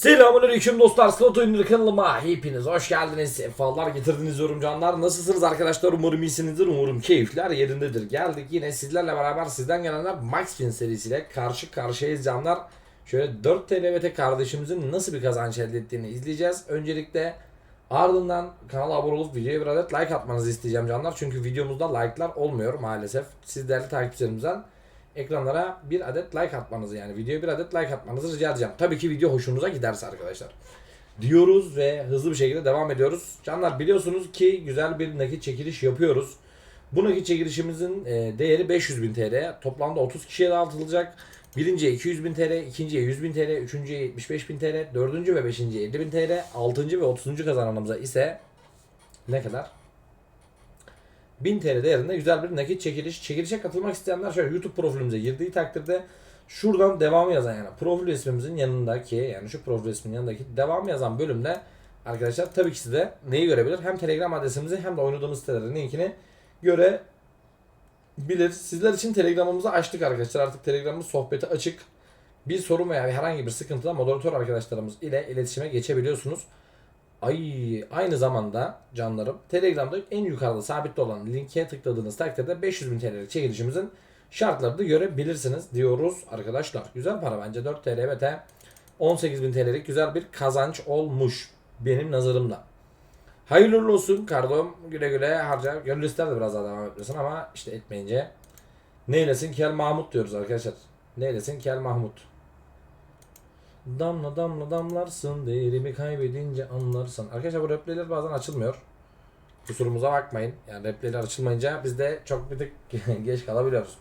Selamünaleyküm dostlar. Slot oyunları kanalıma hepiniz hoş geldiniz. Sefalar getirdiniz yorum canlar. Nasılsınız arkadaşlar? Umarım iyisinizdir. Umarım keyifler yerindedir. Geldik yine sizlerle beraber sizden gelenler Max Fin serisiyle karşı karşıyayız canlar. Şöyle 4 TLVT kardeşimizin nasıl bir kazanç elde ettiğini izleyeceğiz. Öncelikle ardından kanala abone olup videoya bir adet like atmanızı isteyeceğim canlar. Çünkü videomuzda like'lar olmuyor maalesef. Siz değerli takipçilerimizden ekranlara bir adet like atmanızı yani videoya bir adet like atmanızı rica edeceğim. Tabii ki video hoşunuza giderse arkadaşlar. Diyoruz ve hızlı bir şekilde devam ediyoruz. Canlar biliyorsunuz ki güzel bir nakit çekiliş yapıyoruz. Bu nakit çekilişimizin e, değeri 500 bin TL. Toplamda 30 kişiye dağıtılacak. Birinciye 200 bin TL, ikinciye 100 bin TL, üçüncüye 75 bin TL, dördüncü ve beşinciye 50 bin TL, altıncı ve 30. kazananımıza ise ne kadar? 1000 TL değerinde güzel bir nakit çekiliş. Çekilişe katılmak isteyenler şöyle YouTube profilimize girdiği takdirde şuradan devamı yazan yani profil resmimizin yanındaki yani şu profil resmin yanındaki devamı yazan bölümde arkadaşlar tabii ki size neyi görebilir? Hem Telegram adresimizi hem de oynadığımız sitelerin linkini görebilir. Sizler için Telegram'ımızı açtık arkadaşlar. Artık Telegram'ımız sohbeti açık. Bir sorun veya herhangi bir sıkıntıda moderatör arkadaşlarımız ile iletişime geçebiliyorsunuz. Ay aynı zamanda canlarım Telegram'da en yukarıda sabitli olan linke tıkladığınız takdirde 500 bin TL'lik çekilişimizin şartlarını da görebilirsiniz diyoruz arkadaşlar. Güzel para bence 4 TL ve T 18 bin TL'lik güzel bir kazanç olmuş benim nazarımda. Hayırlı olsun kardom güle güle harca. Gönül ister de biraz daha devam etmesin ama işte etmeyince neylesin Kel Mahmut diyoruz arkadaşlar. Neylesin Kel Mahmut. Damla damla damlarsın değerimi kaybedince anlarsın. Arkadaşlar bu replayler bazen açılmıyor. Kusurumuza bakmayın. Yani replayler açılmayınca biz de çok bir tık geç kalabiliyoruz.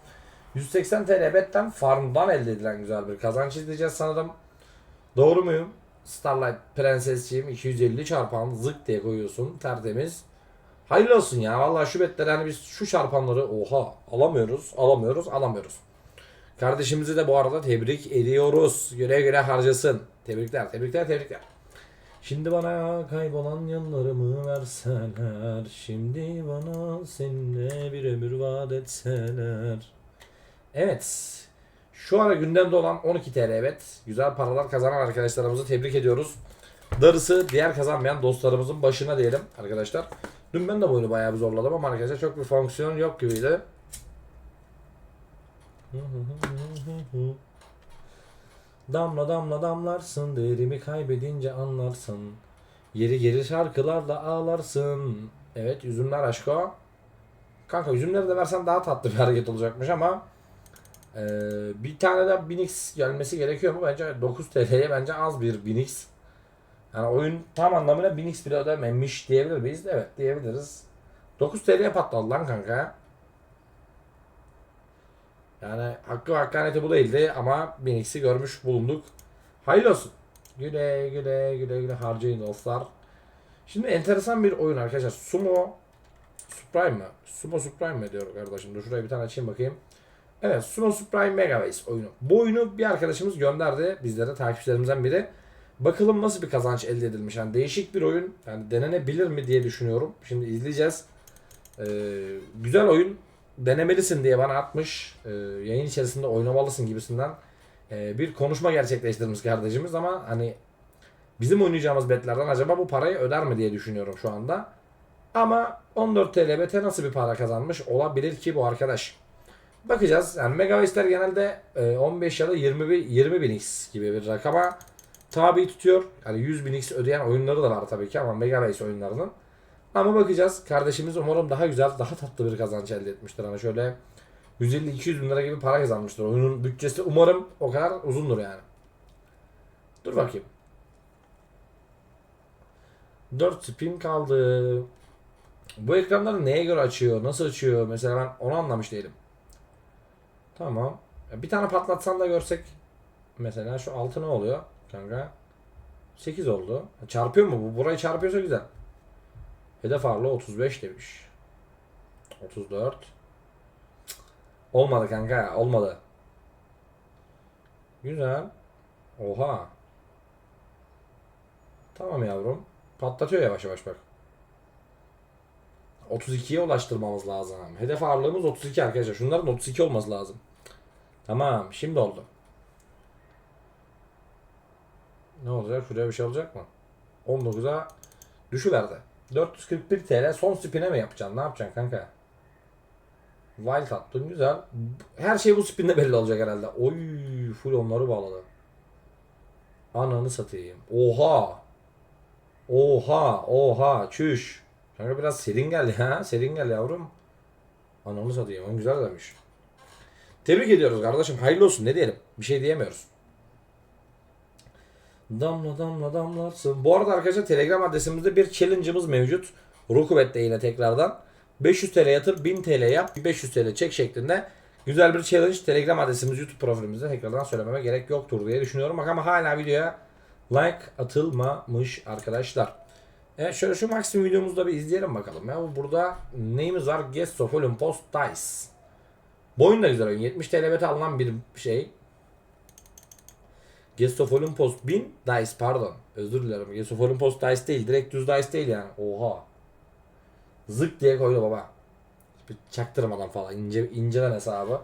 180 TL betten farmdan elde edilen güzel bir kazanç izleyeceğiz sanırım. Doğru muyum? Starlight Prensesciğim 250 çarpan zık diye koyuyorsun tertemiz. Hayırlı olsun ya. Vallahi şu betleri hani biz şu çarpanları oha alamıyoruz, alamıyoruz, alamıyoruz. Kardeşimizi de bu arada tebrik ediyoruz. Güle güle harcasın. Tebrikler, tebrikler, tebrikler. Şimdi bana kaybolan yıllarımı verseler Şimdi bana seninle bir ömür vaat etseler Evet Şu ara gündemde olan 12 TL evet Güzel paralar kazanan arkadaşlarımızı tebrik ediyoruz Darısı diğer kazanmayan dostlarımızın başına diyelim arkadaşlar Dün ben de bu bayağı bir zorladım ama arkadaşlar çok bir fonksiyon yok gibiydi Damla damla damlarsın değerimi kaybedince anlarsın. Yeri geri şarkılarla ağlarsın. Evet üzümler aşko. Kanka üzümleri de versen daha tatlı bir hareket olacakmış ama eee, bir tane de Binix gelmesi gerekiyor mu? Bence 9 TL'ye bence az bir Binix. Yani oyun tam anlamıyla Binix bile ödememiş diyebilir miyiz? Evet diyebiliriz. 9 TL'ye patladı lan kanka. Yani hakkı hakkaniyeti bu değildi ama Binix'i görmüş bulunduk. Hayırlı olsun. Güle güle güle güle harcayın dostlar. Şimdi enteresan bir oyun arkadaşlar. Sumo Supreme mı? Sumo Supreme mi diyor kardeşim? Dur şuraya bir tane açayım bakayım. Evet Sumo Supreme Megaways oyunu. Bu oyunu bir arkadaşımız gönderdi. Bizlere takipçilerimizden biri. Bakalım nasıl bir kazanç elde edilmiş. Yani değişik bir oyun. Yani denenebilir mi diye düşünüyorum. Şimdi izleyeceğiz. Ee, güzel oyun denemelisin diye bana atmış. Ee, yayın içerisinde oynamalısın gibisinden ee, bir konuşma gerçekleştirmiş kardeşimiz ama hani bizim oynayacağımız betlerden acaba bu parayı öder mi diye düşünüyorum şu anda. Ama 14 TL bete nasıl bir para kazanmış olabilir ki bu arkadaş. Bakacağız. Yani Megawaste'ler genelde e, 15 ya da 20 bin, 20 bin X gibi bir rakama tabi tutuyor. Yani 100 bin X ödeyen oyunları da var tabii ki ama Megawaste oyunlarının. Ama bakacağız. Kardeşimiz umarım daha güzel, daha tatlı bir kazanç elde etmiştir. Hani şöyle 150-200 bin lira gibi para kazanmıştır. Oyunun bütçesi umarım o kadar uzundur yani. Dur bakayım. 4 spin kaldı. Bu ekranları neye göre açıyor? Nasıl açıyor? Mesela ben onu anlamış değilim. Tamam. Bir tane patlatsan da görsek. Mesela şu altı ne oluyor kanka? 8 oldu. Çarpıyor mu bu? Burayı çarpıyorsa güzel. Hedef ağırlığı 35 demiş. 34. Cık. Olmadı kanka olmadı. Güzel. Oha. Tamam yavrum. Patlatıyor yavaş yavaş bak. 32'ye ulaştırmamız lazım. Hedef ağırlığımız 32 arkadaşlar. Şunların 32 olması lazım. Tamam şimdi oldu. Ne olacak? Şuraya bir şey olacak mı? 19'a düşüverdi. 441 TL son spin'e mi yapacaksın? Ne yapacaksın kanka? Wild attın güzel. Her şey bu spin'de belli olacak herhalde. Oy full onları bağladı. Ananı satayım. Oha. Oha. Oha. Çüş. Kanka biraz serin gel ya. Serin gel yavrum. Ananı satayım. On güzel demiş. Tebrik ediyoruz kardeşim. Hayırlı olsun. Ne diyelim? Bir şey diyemiyoruz. Damla damla damlarsın. Bu arada arkadaşlar Telegram adresimizde bir challenge'ımız mevcut. Rukubet'te yine tekrardan. 500 TL yatır 1000 TL yap 500 TL çek şeklinde güzel bir challenge Telegram adresimiz YouTube profilimizde tekrardan söylememe gerek yoktur diye düşünüyorum. Bak ama hala videoya like atılmamış arkadaşlar. Evet şöyle şu maksimum videomuzu da bir izleyelim bakalım. Ya burada neyimiz var? Guest of Olympus Dice. Bu oyun da güzel oyun. 70 TL bete alınan bir şey. Guest of Olympus 1000 Dice pardon. Özür dilerim. Guest of Olympus Dice değil. Direkt düz Dice değil yani. Oha. Zık diye koydu baba. Bir çaktırmadan falan. ince incelen hesabı.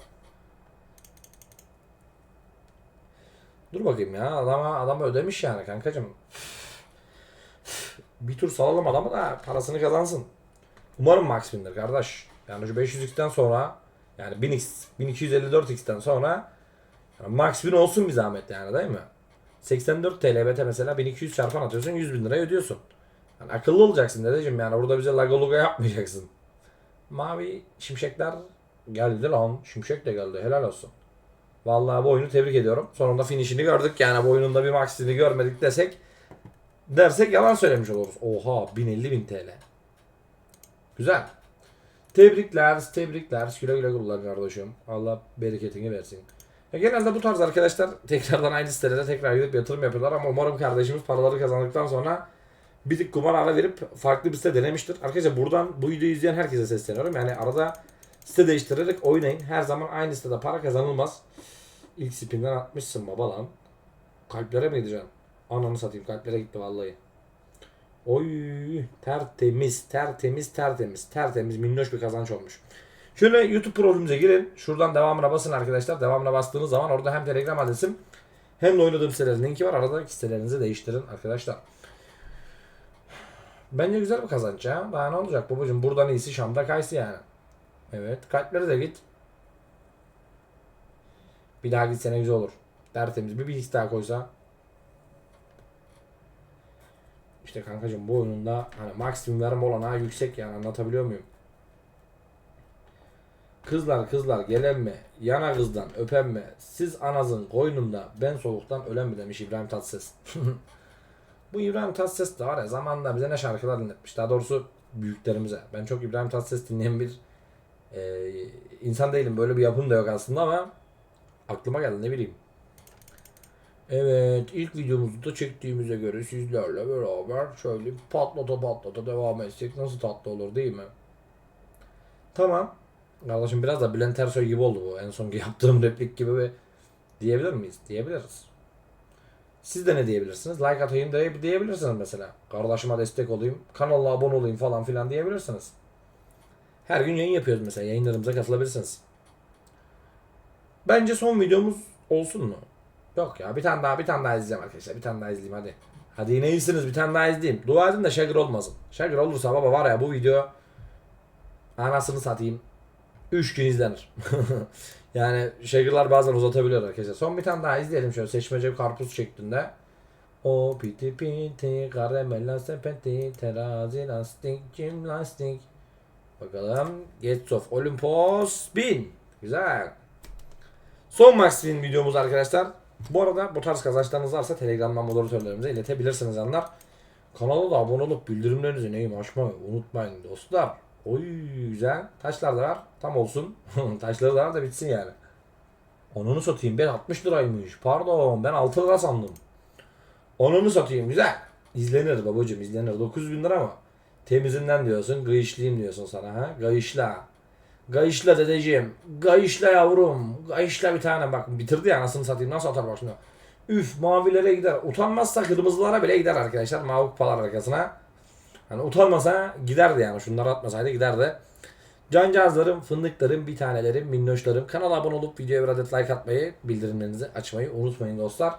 Dur bakayım ya. Adama, adama ödemiş yani kankacım. Bir tur salalım adamı da parasını kazansın. Umarım max bindir kardeş. Yani şu 500x'ten sonra yani 1000x 1254x'ten sonra yani max bin olsun bir zahmet yani değil mi? 84 TL BT mesela 1200 çarpan atıyorsun 100 bin lira ödüyorsun. Yani akıllı olacaksın dedeciğim yani burada bize laga luga yapmayacaksın. Mavi şimşekler geldi lan. Şimşek de geldi helal olsun. Vallahi bu oyunu tebrik ediyorum. Sonunda finishini gördük yani bu oyunun da bir maxini görmedik desek dersek yalan söylemiş oluruz. Oha 1050 bin TL. Güzel. Tebrikler, tebrikler. Güle güle kullan kardeşim. Allah bereketini versin. Ya genelde bu tarz arkadaşlar tekrardan aynı sitelere tekrar gidip yatırım yapıyorlar ama umarım kardeşimiz paraları kazandıktan sonra bir tık kumar ara verip farklı bir site denemiştir. Arkadaşlar buradan bu videoyu izleyen herkese sesleniyorum. Yani arada site değiştirerek oynayın. Her zaman aynı sitede para kazanılmaz. İlk spinden atmışsın baba lan. Kalplere mi gideceksin? Ananı satayım kalplere gitti vallahi. Oy tertemiz tertemiz tertemiz tertemiz minnoş bir kazanç olmuş. Şöyle YouTube profilimize girin. Şuradan devamına basın arkadaşlar. Devamına bastığınız zaman orada hem Telegram adresim hem de oynadığım sitelerin linki var. Arada sitelerinizi değiştirin arkadaşlar. Bence güzel bir kazanç ya. Daha ne olacak babacım? Buradan iyisi Şam'da kaysı yani. Evet. Kalpleri de git. Bir daha gitsene güzel olur. Tertemiz. Bir bilgisi daha koysa. İşte kankacım bu oyununda hani maksimum verim olanağı yüksek yani anlatabiliyor muyum? Kızlar kızlar gelen? Yana kızdan öpen? Siz anazın koynunda ben soğuktan ölen mi demiş İbrahim Tatlıses. Bu İbrahim Tatlıses de var ya zamanında bize ne şarkılar dinletmiş. Daha doğrusu büyüklerimize. Ben çok İbrahim Tatlıses dinleyen bir e, insan değilim. Böyle bir yapım da yok aslında ama aklıma geldi ne bileyim. Evet ilk videomuzu da çektiğimize göre sizlerle beraber şöyle patlata patlata devam etsek nasıl tatlı olur değil mi? Tamam. Kardeşim biraz da Bülent Ersoy gibi oldu bu. En son yaptığım replik gibi bir diyebilir miyiz? Diyebiliriz. Siz de ne diyebilirsiniz? Like atayım diye, diyebilirsiniz mesela. Kardeşime destek olayım, kanala abone olayım falan filan diyebilirsiniz. Her gün yayın yapıyoruz mesela. Yayınlarımıza katılabilirsiniz. Bence son videomuz olsun mu? Yok ya bir tane daha bir tane daha izleyeceğim arkadaşlar. Bir tane daha izleyeyim hadi. Hadi yine iyisiniz bir tane daha izleyeyim. Dua edin de şagır olmasın. Şagır olursa baba var ya bu video anasını satayım. 3 gün izlenir. yani şagırlar bazen uzatabiliyor arkadaşlar. Son bir tane daha izleyelim şöyle seçmece karpuz şeklinde. O piti piti karamella sepeti terazi lastik jimnastik. Bakalım. Gates of Olympus 1000. Güzel. Son Win videomuz arkadaşlar. Bu arada bu tarz kazançlarınız varsa Telegram'dan moderatörlerimize iletebilirsiniz anlar. Kanala da abone olup bildirimlerinizi neyim açmayı unutmayın dostlar. Oy güzel. Taşlar da var. Tam olsun. Taşları da var da bitsin yani. Onunu satayım. Ben 60 liraymış. Pardon ben 6 lira sandım. Onunu satayım. Güzel. İzlenir babacım izlenir. 9000 lira mı? Temizinden diyorsun. Gıyışlayayım diyorsun sana ha. Gayışla. Gayışla dedeciğim. Gayışla yavrum. Gayışla bir tane bak bitirdi ya anasını satayım. Nasıl atar bak şimdi. Üf mavilere gider. Utanmazsa kırmızılara bile gider arkadaşlar. Mavi kupalar arkasına. Hani utanmasa giderdi yani. Şunları atmasaydı giderdi. Cancağızlarım, fındıklarım, bir tanelerim, minnoşlarım. Kanala abone olup videoya bir adet like atmayı, bildirimlerinizi açmayı unutmayın dostlar.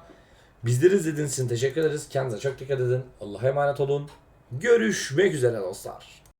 Bizleri izlediğiniz için teşekkür ederiz. Kendinize çok dikkat edin. Allah'a emanet olun. Görüşmek üzere dostlar.